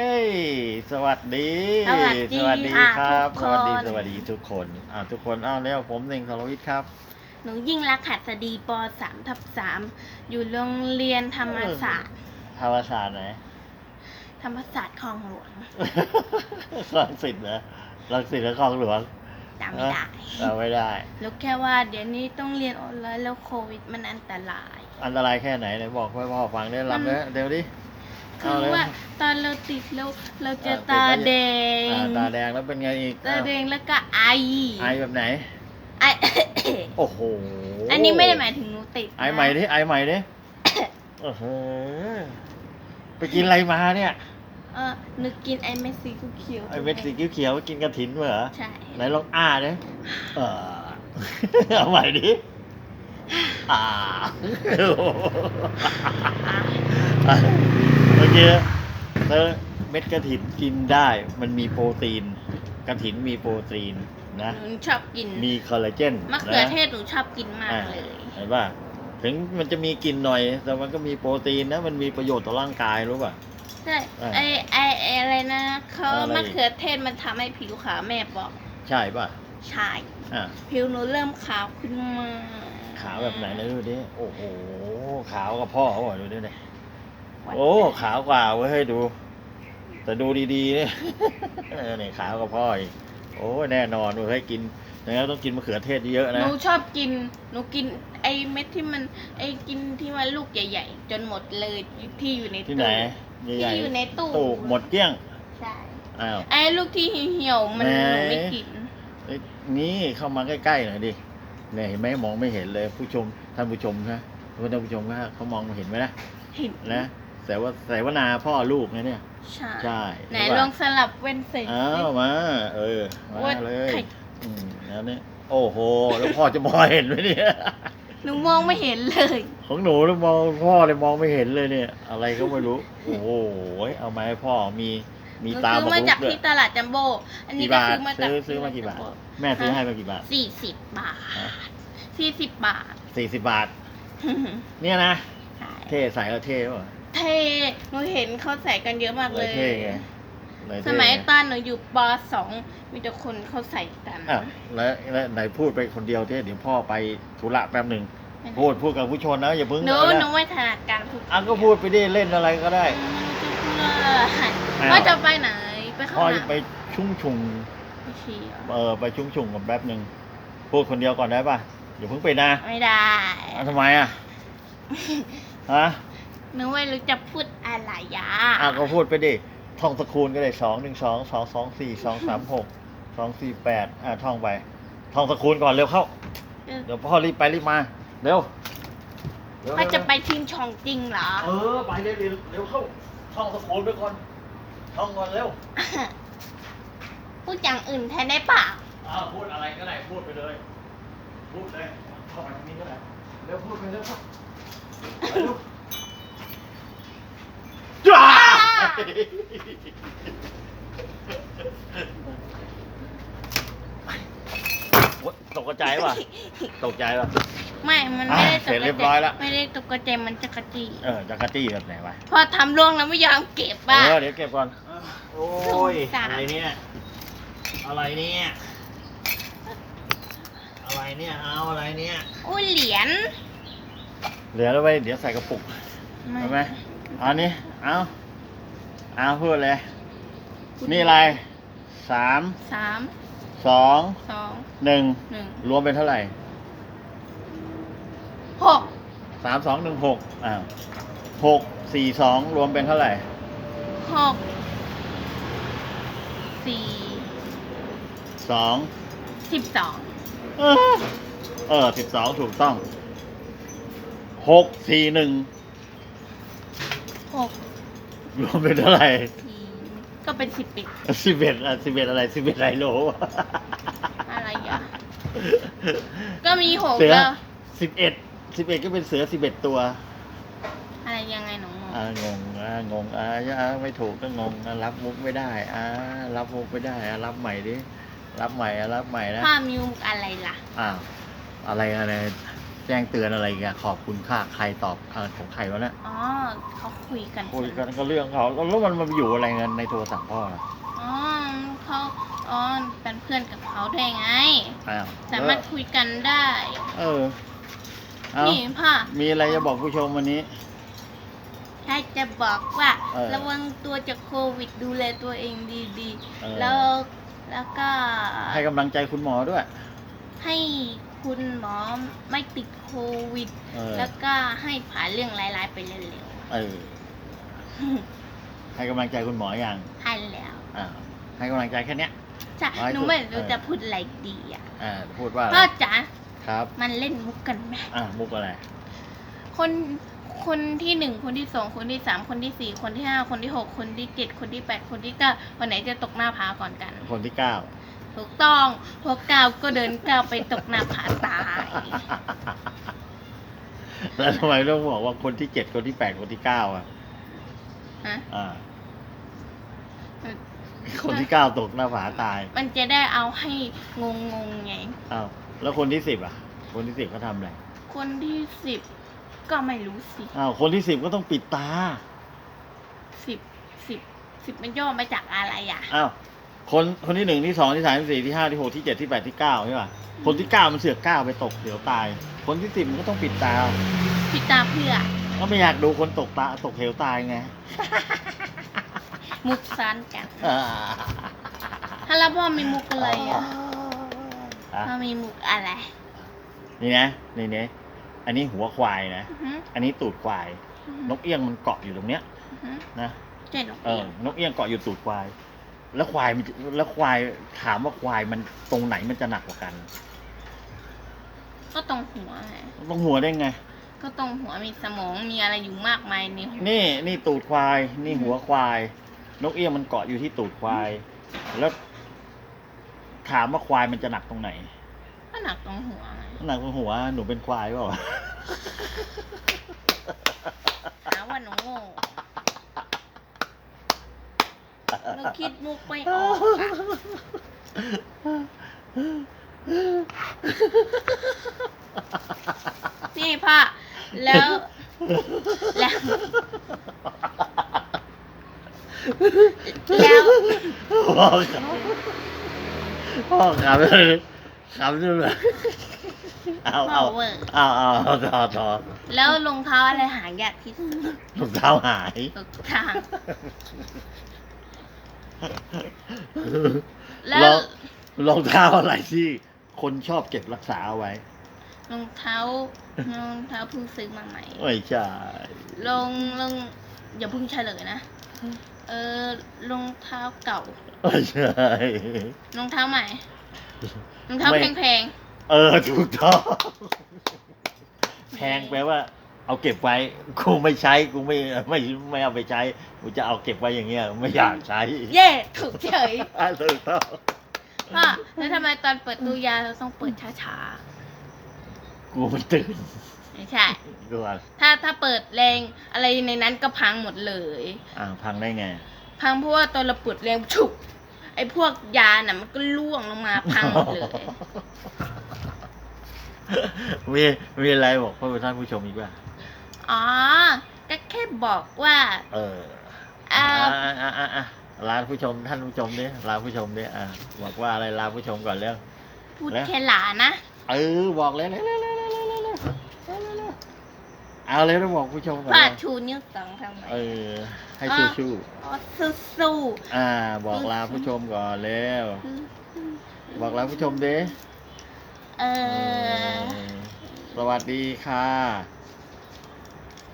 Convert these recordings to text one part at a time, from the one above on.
เฮ้ยสวัสดีสวัสดีสวัสดีค่ะครับทุกสคน วัสดีสวัสดีทุกคนอ่าทุกคนอ้าวแล้วผมเน่งสรวิทย์ครับ หนูยิ่งรักหัสดีปสามทับสามอยู่โรงเรียนธรรมศาสตร์ ธรรมศาสตร์ไหน ธรรมศาสตร์คลองหลวงรังสิตเหรอรังสิตหรือคลองหลวงจำไม่ได้จำไม่ได้ รู้แค่ว่าเดี๋ยวนี้ต้องเรียนออนไลน์แล้วโควิดมันอันตราย อันตรายแค่ไหนไหนบอกให้พ่อฟังได้รับเลยเดี๋ยวดิ คืเอาอเลยว่าตอนเราติดแล้วเราจะอ่าติดตาแล้วแดง อ่าตาแดงแล้วเป็นไงอีกตาแดงแล้วก็ไอ ไอแบบไหน ไอ โอ้โห อันนี้ไม่ได้หมายถึงหนูติดนะไอใหม่ดิ ไอใหม่ดิโอ้โหไปกินอะไรมาเนี่ย เออหนึกกินไอเม็ดสีเขียวๆไอเม็ดสีเขียวๆกินกระถินมาเหรอ ใช่ ไหนลองอ้าดิเออเอาใหม่ดิอ่า โอเคเธอเม็ดกระถินกินได้ มันมีโปรตีนกระถินมีโปรตีนนะ หนูชอบกินมีคอลลาเจนมะเขือนะเทศหนูชอบกินมากอ่าเลยเห็นป่ะถึงมันจะมีกลิ่นหน่อย แต่มันก็มีโปรตีนนะ มันมีประโยชน์ต่อร่างกายรู้ป่ะ ใช่อ่าไอไอไอ้อะไรนะเขาอะไรมะเขือเทศมันทำให้ผิวขาวแม่บอกใช่ป่ะใช่อะผิวหนูเริ่มขาวขึ้นมาขาวแบบไหนนะดูดิ โอ้โห ขาวกับพ่อเขาบอกดูดิเนี่ย โอ้ขาวกว่าเว้ยให้ดู แต่ดูดีๆเนี่ย เออเนี่ยขาวกับพ่ออีกโอ้แน่นอนเว้ยให้กินแล้วต้องกินมะเขือเทศเยอะหนะ นูชอบกิน หนูกินไอเม็ดที่มัน ไอกินที่มันลูกใหญ่ ๆ จนหมดเลยที่อยู่ในที่ไหนตู้ ใหญ่ที่อยู่ในตู้ ตู้หมดเกลี้ยงใช่ อ้าว ไอลูกที่เหี่ยวๆมันไหนหนูไม่กิน เอ้ยนี่เข้ามาใกล้ๆหน่อยดิเนี่ยเห็นไหมมองไม่เห็นเลยผู้ชมท่านผู้ชมนะท่านผู้ชมก็เขามองเห็นไหมนะเห็นนะ แต่ว่าแต่ว่านาพ่อลูกนะเนี่ย ใช่ใช่ไหนใช่ปะลองสลับเว้นใส่อ้าวมา เออ มาว่าเลยใครอืมแล้วเนี่ยโอ้โห แล้วพ่อจะมองเห็นไหมเนี่ยหนูมองไม่เห็นเลย ของหนูแล้วมองพ่อเลยมองไม่เห็นเลยเนี่ย อะไรก็ไม่รู้ โอ้โหเอามาให้พ่อมีมีหนูตาซื้อบอกมาลุจากกด้วยที่ตลาดจัมโบ้อันนี้กี่ก็บาทซื้อมาจากซื้อซื้อมากี่บาท แม่ซื้อให้มากี่บาทสี่สิบบาทฮะสี่สิบบาทสี่สิบบาท เนี่ยนะใช่เท่ใส่ก็เท่ป่ะเท่หนูเห็นเขาใส่กันเยอะมากเลเลยย เท่ไงเลยเท่สมัยไงตอนหนูอยู่ปสองมีแต่คนเขาใส่กันอะแล้วแล้วไหนพูดไปคนเดียวเท่เดี๋ยวพ่อไปธุระแป๊บหนึ่งพูดพูดกับผู้ชนนะอย่าเพิ่งหนูเอาหนูนะไม่ถนัดการพูดอะก็พูดไปดิเล่นอะไรก็ได้อ้าวพ่อจะไปไหนไปเข้าพ่อห้จะองไปชุ่งชุงไม่เชียวเออไปชุ่งชุงกับแป๊บหนึ่งพูดคนเดียวก่อนได้ป่ะอย่าเพิ่งไปนะไม่ได้ อะทำไมอะฮะ หนูไม่รู้จะพูดอะไรยะอะก็พูดไปดิ ท่องตะคูณก็ได้สองหนึ่งสองสองสองสี่สองสามหกสองสี่แปดอะท่องไป ท่องตะคูณก่อนเร็วเข้าเออเดี๋ยวพ่อรีบไปรีบมาเร็วเร็วพ่อจะเร็วไปชิงช่องจริงเหรอ เออไปเร็วเร็วเร็วเข้า ท่องตะโกนไปก่อน ท่องก่อนเร็ว พูดอย่างอื่นแทนได้เปล่าอ้าวพูดอะไรก็ได้พูดไปเลย พูดเลยเข้ามาทางนี้ก็ได้เร็วพูดไปเร็วเข้าไปเร็วจ้า โอ๊ยตกใจป่ะ ตกใจป่ะ ไม่มันไม่ได้อะตกเสร็จเรียบร้อยละ ไม่ได้ตกใจมันจะกระจีเออจักรจี้แบบไหนวะ พอทำล่วงแล้วไม่ยอมเก็บบ้า เออเดี๋ยวเก็บก่อน โอ้ย สงสาร อะไรเนี่ย อะไรเนี่ย อะไรเนี่ย เอาอะไรเนี่ย อุ้ยเหรียญเหลือแล้วไว้เดี๋ยวใส่กระปุกใช่ไหมเอานี่เอา เอาพูดเลย นี่อะไรสามสามสองสองหนึ่งหนึ่งรวมเป็นเท่าไหร่หกสามสองหนึ่งหกอ้าวหกสี่สองรวมเป็นเท่าไหร่หกสี่สองสิบสองเออเออสิบสองถูกต้องหกสี่หนึ่งหก รวมเป็นเท่าไหร่สี่ก็เป็นสิบเอ็ดสิบเอ็ดอะสิบเอ็ดอะไรสิบเอ็ดไรโลอะไรอะ ก็มีหกเสือแล้วสิบเอ็ดสิบเอ็ดก็เป็นเสือสิบเอ็ดตัว อะไรยังไงหนูอ่างงอ่างงอ่าอ่าไม่ถูกก็งงอะรับมุกไม่ได้อ่ารับมุกไม่ได้อะรับใหม่ดิรับใหม่อะรับใหม่นะพ่อมีมุกอะไรล่ะอ้าวอะไรอะไร แจ้งเตือนอะไรกันขอบคุณค่าใครตอบอะไรของใครวะเนี่ยอ๋อเขาคุยกันคุยกันก็เรื่องเขาแล้วมันมาอยู่อะไรกันในโทรศัพท์พ่อน่ะอ๋อเขาอ๋อเป็นเพื่อนกับเขาด้วยไงอ้าวสามารถคุยกันได้ เออเอานี่พ่อมีอะไรจะบอกผู้ชมวันนี้ถ้าจะบอกว่าเออระวังตัวจากโควิดดูแลตัวเองดีเออๆแล้วแล้วก็ ให้กำลังใจคุณหมอด้วย ให้ คุณหมอไม่ติดโควิด เออ แล้วก็ให้ผ่านเรื่องร้ายๆไปเร็วเออ ๆ ให้กำลังใจคุณหมออย่างให้แล้ว อ่าให้กำลังใจแค่เนี้ย จ้ะร้อยหนูไม่สุดรู้เออ จะพูดอะไรดีอะอ่าพูดว่าอะไรพ่อจ๋าครับ มันเล่นมุกกันไหมอ่ามุกอะไร คนคนที่หนึ่งคนที่สองคนที่สามคนที่สี่คนที่ห้าคนที่หกคนที่เจ็ดคนที่แปดคนที่เก้าคนไหนจะตกหน้าผาก่อนกัน คนที่เก้า ถูกต้องพวกก้าวก็เดินก้าวไปตกหน้าผาตาย แล้วทำไมต้องบอกว่าคนที่เจ็ดคนที่แปดคนที่เก้าอะฮะ อ่า คนที่เก้าตกหน้าผาตายมันจะได้เอาให้งงงๆไง อ้าวแล้วคนที่สิบอะ คนที่สิบเขาทำอะไรคนที่สิบก็ไม่รู้สิอ้าวคนที่สิบก็ต้องปิดตาสิบสิบสิบมันย่อมาจากอะไรอะ อ้าว คนคนที่หนึ่งที่สองที่สามที่สี่ที่ห้าที่หกที่เจ็ดที่แปดที่เก้าใช่ป่ะคนที่เก้ามันเสือกเก้าไปตกเดี๋ยวตาย คนที่สิบมันก็ต้องปิดตาพิตาเพื่อ ก็ไม่อยากดูคนตกตาตกเหวตายไง มุกซ้อนกันถ้าแล้วพ่อมีมุกอะไรอะอะพ่อมีมุกอะไร นี่นะนี่เนี่ยอันนี้หัวควายนะอือฮึอันนี้ตูดควายอือฮึนกเอี้ยงมันเกาะอยู่ตรงเนี้ยอือฮึนะใช่นกเอเอี้อยงนกเอี้ยงเกาะอยู่ตูดควาย แล้วควายมันจะแล้วควายถามว่าควายมันตรงไหนมันจะหนักกว่ากัน ก็ตรงหัวไงตรงหัวได้ไง ก็ตรงหัวมีสมองมีอะไรอยู่มากมายในหัวนี่นี่ตูดควาย นี่หัวควาย นกเอี้ยงมันเกาะอยู่ที่ตูดควาย แล้ว ถามว่าควายมันจะหนักตรงไหนก็หนักตรงหัวไงหนักตรงหัวหนูเป็นควายเปล่า หาว่าหนูโง่ หนูคิดมุกไม่ออกอะนี่พ่อแล้วแล้ว แล้วพ่อครับพ่อครับครับด้วยเหรอเอาเอาพ่อเวอร์เอาเอาเอาต่อต่อแล้วรองเท้าอะไรหายากที่สุดรองเท้าหายถูกทาง แล้วรองรองเท้าอะไรที่คนชอบเก็บรักษาเอาไว้ รองเท้ารองเท้าเพิ่งซื้อมาใหม่ ไม่ใช่ ลงลงอย่าเพิ่งเฉลยนะ เออรองเท้าเก่าไม่ใช่ รองเท้าใหม่รองเท้าไม่ แพงเออ ถูกต้อง แพงแปลว่า เอาเก็บไว้กูไม่ใช้กูไม่ไม่ไม่เอาไปใช้กูจะเอาเก็บไว้อย่างเงี้ยไม่อยากใช้ๆเย่ถูกเฉยอะถูกต้องพ่อแล้วทำไมตอนเปิดตู้ยาเราต้องเปิดช้ากูมันตื่นๆไม่ใช่กูอะถ้าถ้าเปิดแรงอะไรในนั้นก็พังหมดเลยอ่าพังได้ไง พังเพราะว่าตอนเราเปิดแรงฉุกไอ้พวกยาน่ะมันก็ล่วงลงมาพังหมดเลยมีมีอะไรบอกพ่อท่านผู้ชมอีกว่า อ๋อ ก็แค่บอกว่า เอออ่า อ่าอ่าอ่าอ่าลาผู้ชมท่านผู้ชมดิลาผู้ชมดิอ่าบอกว่าอะไรลาผู้ชมก่อนเร็ว พูดแล้ว แค่หลานะ เออบอกเลยเร็วเร็วเร็วเร็วเร็วเร็วเร็วเร็วเร็วเอาเลยต้องบอกผู้ชมก่อนว่าเร็วชูนิ้วสองทำไมเออ ให้ชูชูอ๋อสู้สู้อ่า บอกลาผู้ชมก่อนเร็วบอกลาผู้ชมดิ เออ สวัสดีค่ะ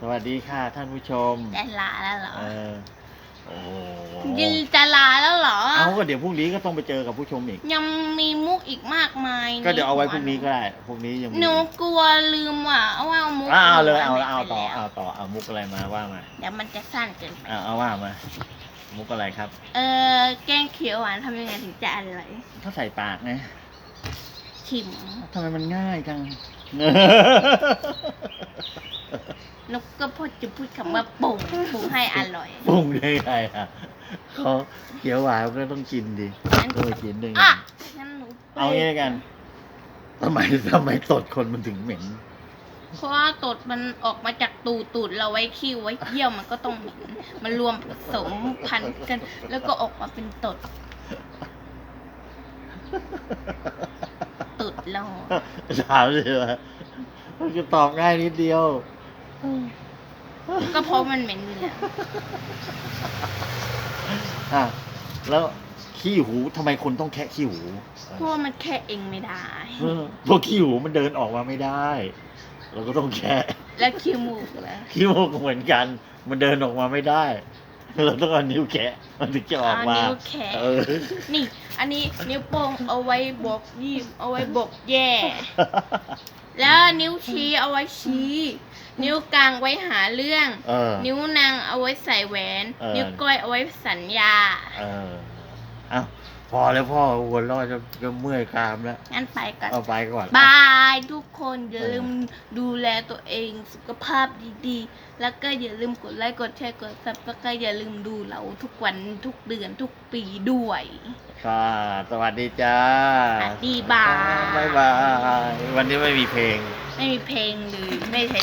สวัสดีค่ะท่านผู้ชมจะลาแล้วเหรอเออโอ้โหยินจะลาแล้วเหรอ เอาก็เดี๋ยวพรุ่งนี้ก็ต้องไปเจอกับผู้ชมอีก ยังมีมุกอีกมากมายก็เดี๋ยวเอาไว้พรุ่งนี้ก็ได้พรุ่งนี้ยังมีหนูกลัวลืมว่ะว่ามุกอ่าเอาเลยเอาหนูเอาไปต่อแล้วเอาต่อเอามุกอะไรมาว่ามาเดี๋ยวมันจะสั้นเกินไปเอาเอาว่ามามุกอะไรครับ เออแกงเขียวหวานทำยังไงถึงจะอร่อยถ้าใส่ปากไงชิมทำไมมันง่ายจัง นกก็พูดจะพูดคำว่าปรุงปรุงให้อร่อย ปรุงได้ไงอะเขาเขียวหวานก็ต้องกินดิงั้นก็ไปกินหนึ่งอะงั้นหนูไปเอางี้แล้วกันทำไมทำไมตดคนมันถึงเหม็น เพราะว่าตดมันออกมาจากตูดตูดเราไว้ขี้ไว้เยี่ยวมันก็ต้องเหม็นมันรวมผสมพันธุ์กัน แล้วก็ออกมาเป็นตดตูดเราถามสิว่ามันก็ตอบง่ายนิดเดียว ก็เพราะมันเหม็นเนี่ยอะแล้วขี้หูทำไมคนต้องแคะขี้หูเพราะว่ามันแค่เองไม่ได้ เออเพราะขี้หูมันเดินออกมาไม่ได้ เราก็ต้องแคะ และขี้มูกแล้ว ขี้มูกก็เหมือนกัน มันเดินออกมาไม่ได้ เราต้องเอานิ้วแคะมันถึงจะออกมานิ้วแขนเออนี่ อันนี้นิ้วโป้งเอาไว้บอกยี่มเอาไว้บอกแย่ แล้วนิ้วชี้เอาไว้ชี้ นิ้วกลางไว้หาเรื่อง เออ นิ้วนางเอาไว้ใส่แหวน เออ นิ้วก้อยเอาไว้สัญญา เออเอ้า พอแล้วพ่อหัวเรอดจะจะเมื่อยกรามแล้ว งั้นไปก่อนเอาไปก่อน บายทุกคน อย่าลืมดูแลตัวเองสุขภาพดีๆ แล้วก็อย่าลืมกดไลค์กดแชร์กดซับสไครต์อย่าลืมดูเราทุกวันทุกเดือนทุกปีด้วยค่ะสวัสดีจ้าสวัสดีบายบายบาย วันนี้ไม่มีเพลง ไม่มีเพลงเลยไม่ใช่